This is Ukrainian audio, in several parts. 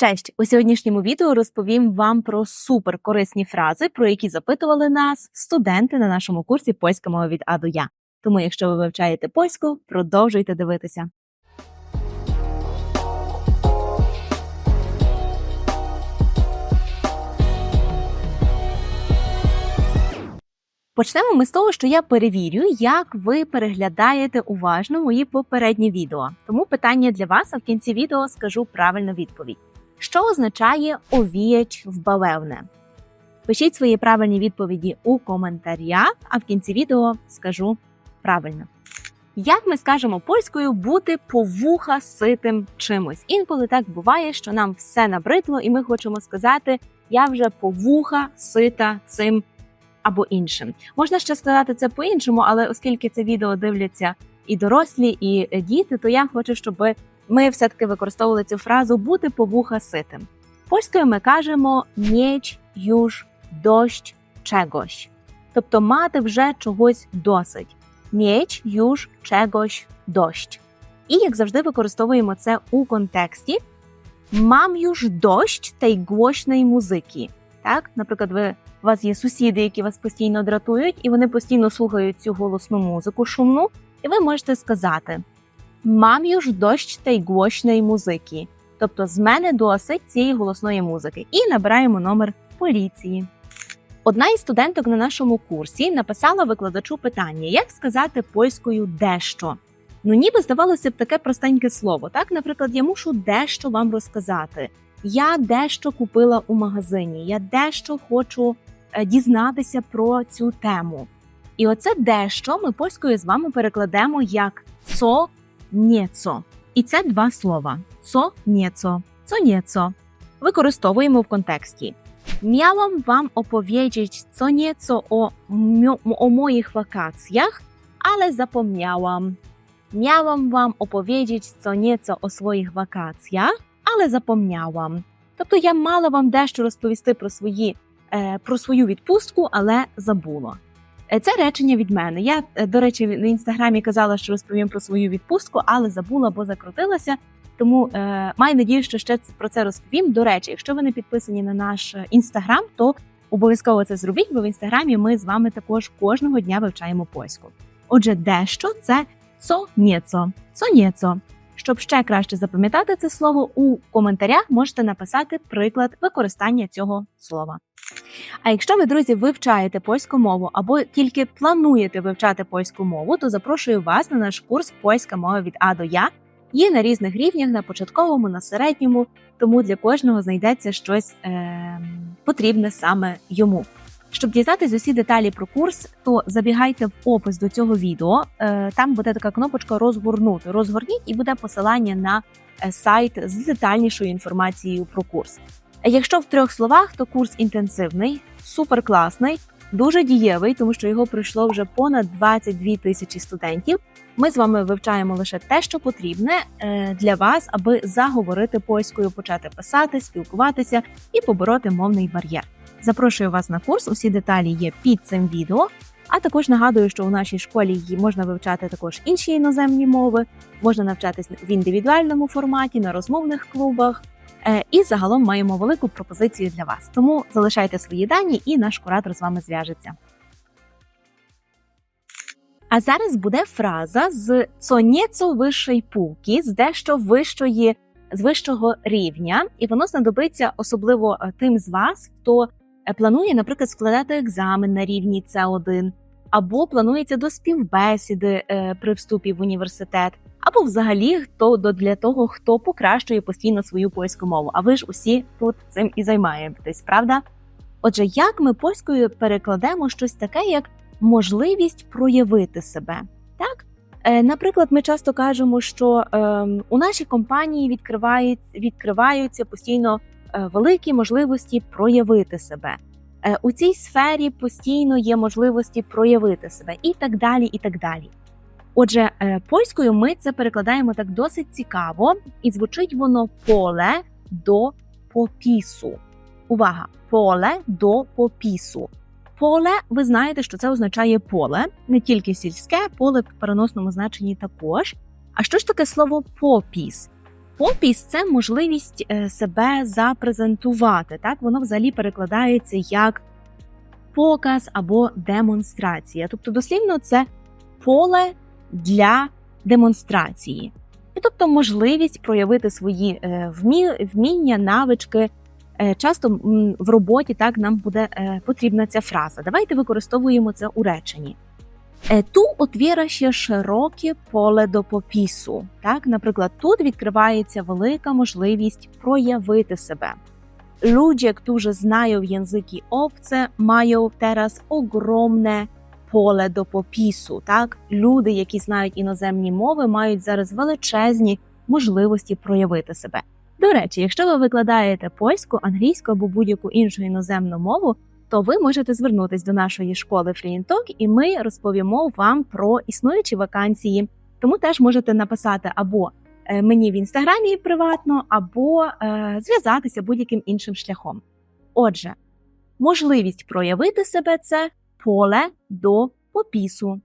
Честь! У сьогоднішньому відео розповім вам про суперкорисні фрази, про які запитували нас студенти на нашому курсі польська мова від А до Я. Тому, якщо ви вивчаєте польську, продовжуйте дивитися. Почнемо ми з того, що я перевірю, як ви переглядаєте уважно мої попередні відео. Тому питання для вас, а в кінці відео скажу правильну відповідь. Що означає овіяч в бавевне? Пишіть свої правильні відповіді у коментарях, а в кінці відео скажу правильно. Як ми скажемо польською бути по вуха ситим чимось? Інколи так буває, що нам все набридло, і ми хочемо сказати: я вже по вуха сита цим або іншим. Можна ще сказати це по-іншому, але оскільки це відео дивляться і дорослі, і діти, то я хочу, щоб ми все-таки використовували цю фразу бути по вуха ситим. Польською ми кажемо «mieć już dość czegoś, тобто мати вже чогось досить. «Mieć już czegoś dość. І як завжди використовуємо це у контексті Mam już dość tej głośnej muzyki. Так, наприклад, ви у вас є сусіди, які вас постійно дратують, і вони постійно слухають цю голосну музику шумну, і ви можете сказати Mam już dość tej głośnej muzyki. Тобто з мене досить цієї голосної музики. І набираємо номер поліції. Одна із студенток на нашому курсі написала викладачу питання, як сказати польською дещо. Ну, ніби здавалося б таке простеньке слово. Так, наприклад, я мушу дещо вам розказати. Я дещо купила у магазині, я дещо хочу е, дізнатися про цю тему. І оце дещо ми польською з вами перекладемо як «цо І це два слова. Використовуємо в контексті. Wakacjach, ale zapomniałam. Miałam wam opowiedzieć co nieco o swoich wakacjach, але запомняла. Тобто я мала вам дещо розповісти е, про свою відпустку, але забула. Е, Це речення від мене. Я, е, до речі, в інстаграмі казала, що розповім про свою відпустку, але забула, бо закрутилася. Тому е, маю надію, що ще про це розповім. До речі, якщо ви не підписані на наш е, інстаграм, то обов'язково це зробіть, бо в інстаграмі ми з вами також кожного дня вивчаємо польську. Отже, дещо це «цо nieco», «цо nieco». Щоб ще краще запам'ятати це слово, у коментарях можете написати приклад використання цього слова. А якщо ви, друзі, вивчаєте польську мову або тільки плануєте вивчати польську мову, то запрошую вас на наш курс Польська мова від А до Я. Є на різних рівнях, на початковому, на середньому, тому для кожного знайдеться щось е- потрібне саме йому. Щоб дізнатися усі деталі про курс, то забігайте в опис до цього відео. Е, Там буде така кнопочка розгорнути. Розгорніть і буде посилання на е, сайт з детальнішою інформацією про курс. Е, Якщо в трьох словах, то курс інтенсивний, суперкласний, дуже дієвий, тому що його пройшло вже понад 22 тисячі студентів. Ми з вами вивчаємо лише те, що потрібне для вас, аби заговорити польською, почати писати, спілкуватися і побороти мовний бар'єр. Запрошую вас на курс. Усі деталі є під цим відео. А також нагадую, що у нашій школі її можна вивчати також інші іноземні мови, можна навчатись в індивідуальному форматі, на розмовних клубах. Е, І загалом маємо велику пропозицію для вас. Тому залишайте свої дані, і наш куратор з вами зв'яжеться. А зараз буде фраза з «co nieco вищої пулки, з дещо вищої, з вищого рівня, і воно знадобиться особливо е, тим з вас, хто планує, наприклад, складати екзамен на рівні С1, або планується до співбесіди е, при вступі в університет, або взагалі хто до для того, хто покращує постійно свою польську мову. А ви ж усі тут цим і займаєтесь, правда? Отже, як ми польською перекладемо щось таке, як можливість проявити себе, так? Е, Наприклад, ми часто кажемо, що е, у нашій компанії відкривають, відкриваються постійно е, великі можливості проявити себе. Е, у цій сфері постійно є можливості проявити себе, і так далі. і так далі. Отже, е, польською ми це перекладаємо так досить цікаво, і звучить воно поле до попісу. Увага! Поле до попісу. Поле, ви знаєте, що це означає поле, не тільки сільське, поле в переносному значенні також. А що ж таке слово попіс? Попіс це можливість е, себе запрезентувати. Так, воно взагалі перекладається як показ або демонстрація. Тобто, дослівно, це поле для демонстрації. І тобто можливість проявити свої е, вміння, навички. Е, Часто в роботі так нам буде потрібна ця фраза. Давайте використовуємо це у реченні. Е, Tu otwiera się szerokie pole до попісу. Так, наприклад, тут відкривається велика можливість проявити себе. Ludzie, którzy znają języki obce, mają teraz ogromne поле до попісу. Так, люди, які знають іноземні мови, мають зараз величезні можливості проявити себе. До речі, якщо ви викладаєте польську, англійську або будь-яку іншу іноземну мову, то ви можете звернутися до нашої школи FreeTalk і ми розповімо вам про існуючі вакансії. Тому теж можете написати або е, мені в інстаграмі приватно, або е, зв'язатися будь-яким іншим шляхом. Отже, можливість проявити себе це поле до попісу.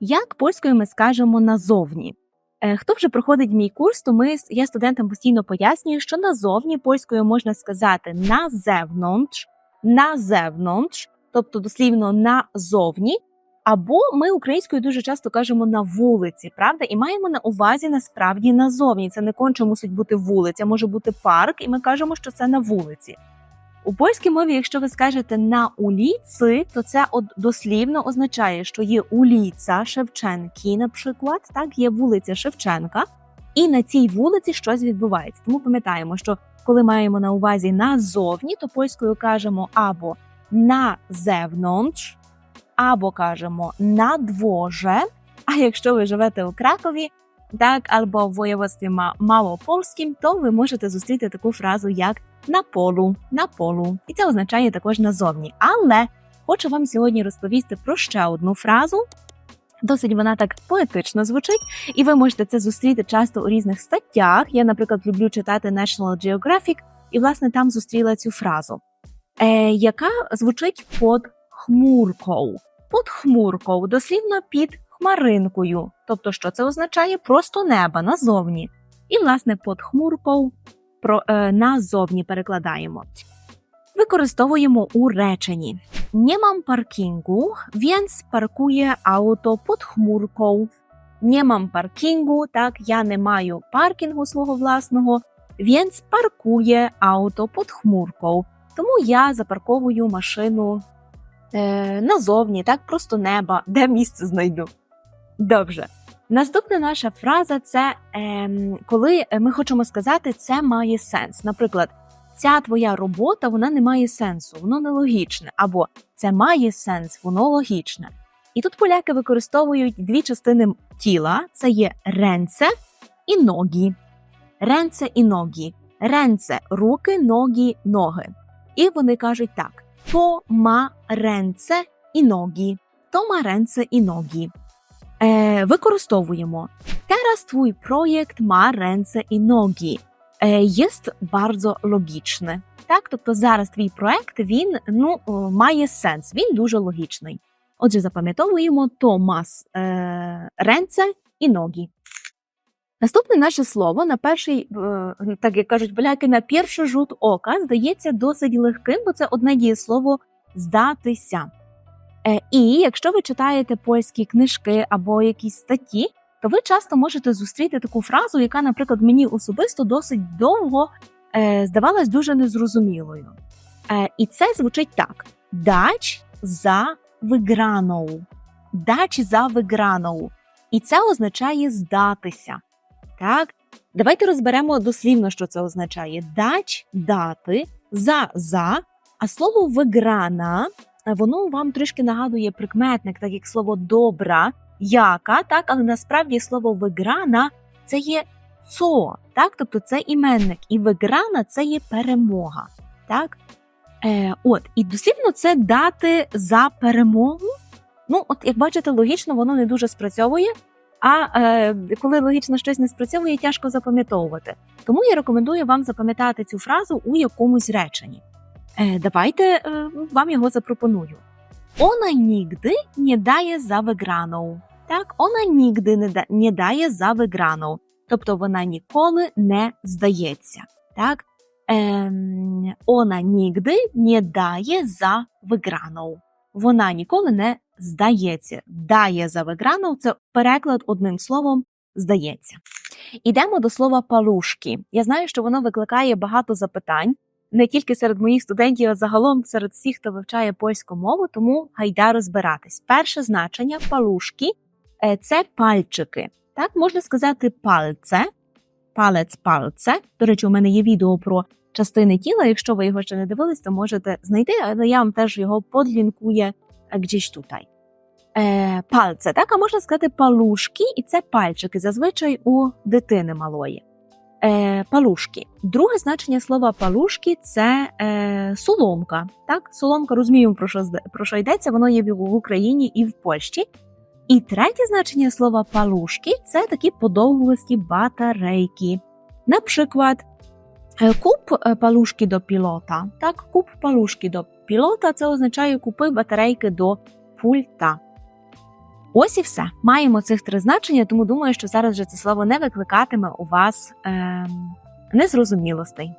Як польською ми скажемо назовні? Е, Хто вже проходить мій курс, то ми я студентам постійно пояснюю, що назовні польською можна сказати на зевнонч, на зевнонч, тобто дослівно назовні. Або ми українською дуже часто кажемо на вулиці, правда, і маємо на увазі насправді назовні. Це не конче мусить бути вулиця, може бути парк, і ми кажемо, що це на вулиці. У польській мові, якщо ви скажете на уліці, то це дослівно означає, що є уліця Шевченки, наприклад, так є вулиця Шевченка, і на цій вулиці щось відбувається. Тому пам'ятаємо, що коли маємо на увазі назовні, то польською кажемо або на зевнонч, або кажемо на дворze, А якщо ви живете у Кракові, так або в воєводстві Ма- Малопольським, то ви можете зустріти таку фразу як на полу, на полу. І це означає також назовні. Але хочу вам сьогодні розповісти про ще одну фразу. Досить вона так поетично звучить, і ви можете це зустріти часто у різних статтях. Я, наприклад, люблю читати National Geographic, і власне там зустріла цю фразу, е, яка звучить під хмуркою. Під хмуркою, дослівно під хмаринкою. Тобто, що це означає? Просто неба назовні. І, власне, під хмуркою про, е, назовні перекладаємо. Використовуємо у реченні. Nie mam parkingu, więc parkuję auto pod chmurką. Nie mam parkingu, так, я не маю паркінгу свого власного, więc паркує auto pod chmurką. Тому я запарковую машину е, назовні, так, просто неба, де місце знайду. Добре. Наступна наша фраза це ем, коли ми хочемо сказати, це має сенс. Наприклад, ця твоя робота вона не має сенсу, воно нелогічне, або це має сенс, воно логічне. І тут поляки використовують дві частини тіла: це є ренце і ноги. Ренце і ноги. Ренце руки, ноги, ноги. І вони кажуть так: то ма ренце і ноги. То ма ренце і ноги. Е, використовуємо. Teraz twój projekt ma ręce i nogi. Е, Jest bardzo logiczny. Так, тобто зараз твій проект він ну має сенс, він дуже логічний. Отже, запам'ятовуємо Томас е, ренце і ноги. Наступне наше слово на перший, е, так як кажуть поляки, на перший жут ока здається досить легким, бо це одне дієслово здатися. Е, І якщо ви читаєте польські книжки або якісь статті, то ви часто можете зустріти таку фразу, яка, наприклад, мені особисто досить довго е, здавалась дуже незрозумілою. Е, і це звучить так: дач за виграnou. Дач за виграnou. І це означає здатися. Так? Давайте розберемо дослівно, що це означає: дач дати за за, а слово виграна е, воно вам трішки нагадує прикметник, так як слово добра, яка, так, але насправді слово виграна це є цо, так, тобто це іменник, і виграна це є перемога. Так? Е, от, і дослівно це дати за перемогу. Ну, от як бачите, логічно воно не дуже спрацьовує. А е, коли логічно щось не спрацьовує, тяжко запам'ятовувати. Тому я рекомендую вам запам'ятати цю фразу у якомусь реченні. Е, давайте е, вам його запропоную. Ona nigdy nie daje za wygraną. Так, ona nigdy не, да, не дає за виграну. тобто вона ніколи не здається. Так? Ем, она нігди не дає за виграnou. Вона ніколи не здається. Дає за виграnou – це переклад одним словом здається. Ідемо до слова палушки. Я знаю, що воно викликає багато запитань не тільки серед моїх студентів, а загалом серед всіх, хто вивчає польську мову, тому гайда розбиратись. Перше значення палушки е, це пальчики. Так, можна сказати пальце, палець, пальце. До речі, у мене є відео про частини тіла. Якщо ви його ще не дивились, то можете знайти, але я вам теж його подлінкує gdzieś tutaj. Е, пальце, так, а можна сказати палушки, і це пальчики, зазвичай у дитини малої. Е, палушки. Друге значення слова палушки це е, соломка. Так, соломка розуміємо, про що, про що йдеться, воно є в Україні і в Польщі. І третє значення слова палушки це такі подовгості батарейки. Наприклад, е, куп е, палушки до пілота. Так, куп палушки до пілота це означає купи батарейки до пульта. Ось і все. Маємо цих три значення, тому думаю, що зараз вже це слово не викликатиме у вас ем, незрозумілостей.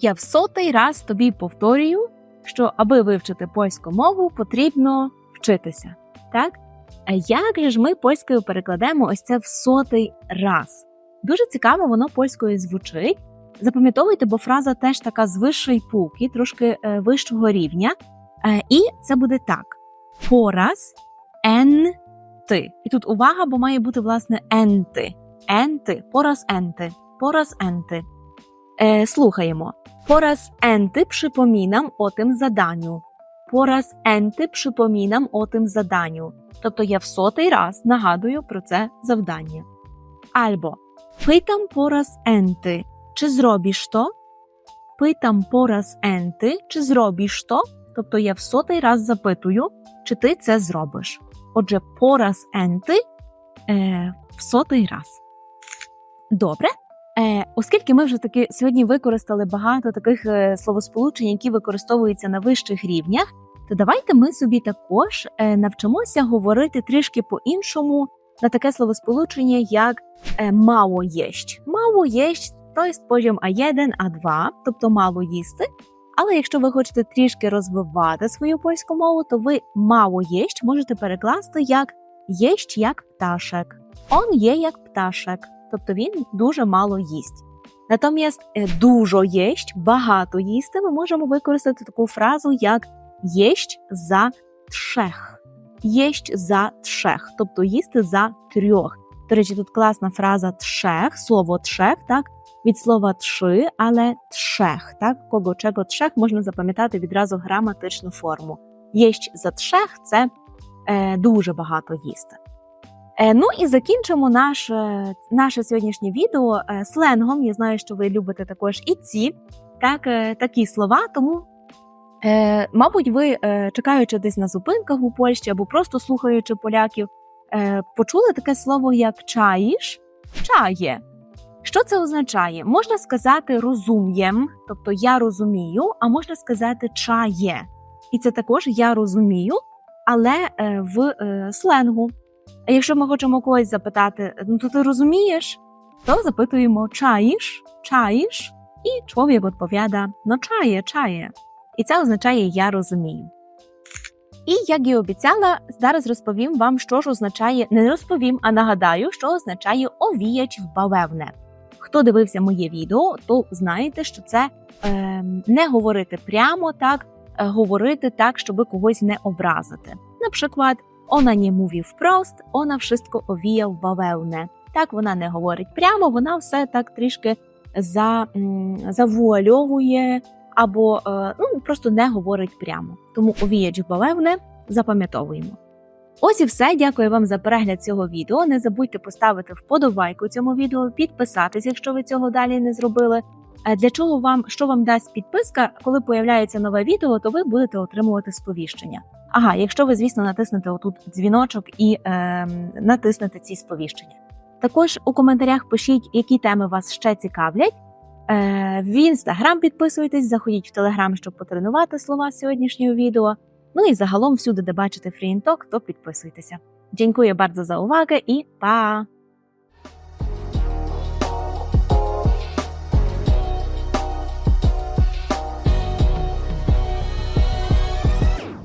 Я в сотий раз тобі повторюю, що аби вивчити польську мову, потрібно вчитися. Так? Як же ж ми польською перекладемо ось це в сотий раз? Дуже цікаво, воно польською звучить. Запам'ятовуйте, бо фраза теж така з вищої пуки, трошки е, вищого рівня. Е, і це буде так: пораз енти. І тут увага, бо має бути власне енти. Енти, пораз енти, пораз енти. Е, слухаємо. Пораз енти przypominam o tym zadaniu. Пораз енти przypominam o tym zadaniu. Тобто я в сотий раз нагадую про це завдання. Альбо питам пораз енти, чи зробиш то? Питам пораз енти, чи зробиш то? Тобто я в сотий раз запитую, чи ти це зробиш. Отже, пораз енти е, в сотий раз. Добре. Е, оскільки ми вже таки сьогодні використали багато таких е, словосполучень, які використовуються на вищих рівнях, то давайте ми собі також е, навчимося говорити трішки по-іншому на таке словосполучення, як е, мало єсть. Мало єсть то poziom А1, А2, тобто мало їсти. Але якщо ви хочете трішки розвивати свою польську мову, то ви мало єсть можете перекласти як єсть як пташек. Он є як пташек, тобто він дуже мало їсть. Натомість е, дуже єсть, багато їсти, ми можемо використати таку фразу як єсть за тшех. Єсть за тшех, тобто їсти за трьох. До речі, тут класна фраза тшех, слово тшех, так, від слова тши, але тшех, так, кого чого тшех можна запам'ятати відразу граматичну форму. Єсть за тшех це е, дуже багато їсти. Е, ну і закінчимо наше, наше сьогоднішнє відео е, сленгом. Я знаю, що ви любите також і ці так, е, такі слова, тому. Е, мабуть, ви, е, чекаючи десь на зупинках у Польщі або просто слухаючи поляків, е, почули таке слово як чаїш, чає. Що це означає? Можна сказати розум'єм, тобто я розумію, а можна сказати чає. І це також я розумію, але е, в е, сленгу. А якщо ми хочемо когось запитати, ну то ти розумієш, то запитуємо чаїш, чаїш, і чоловік відповідає ну чає, чає. І це означає я розумію. І як і обіцяла, зараз розповім вам, що ж означає, не розповім, а нагадаю, що означає овіяч в бавевне. Хто дивився моє відео, то знаєте, що це е, не говорити прямо так, е, говорити так, щоб когось не образити. Наприклад, вона не mówi wprost, вона wszystko owija w bawełnę. Так вона не говорить прямо, вона все так трішки за, завуальовує або е, ну, просто не говорить прямо. Тому овіяч в бавевне запам'ятовуємо. Ось і все. Дякую вам за перегляд цього відео. Не забудьте поставити вподобайку цьому відео, підписатись, якщо ви цього далі не зробили. Е, Для чого вам що вам дасть підписка, коли появляється нове відео, то ви будете отримувати сповіщення. Ага, якщо ви, звісно, натиснете отут дзвіночок і е, натиснете ці сповіщення. Також у коментарях пишіть, які теми вас ще цікавлять. Е, В інстаграм підписуйтесь, заходіть в телеграм, щоб потренувати слова сьогоднішнього відео. Ну і загалом всюди, де бачите фрієнток, то підписуйтеся. Дякую bardzo за увагу і pa!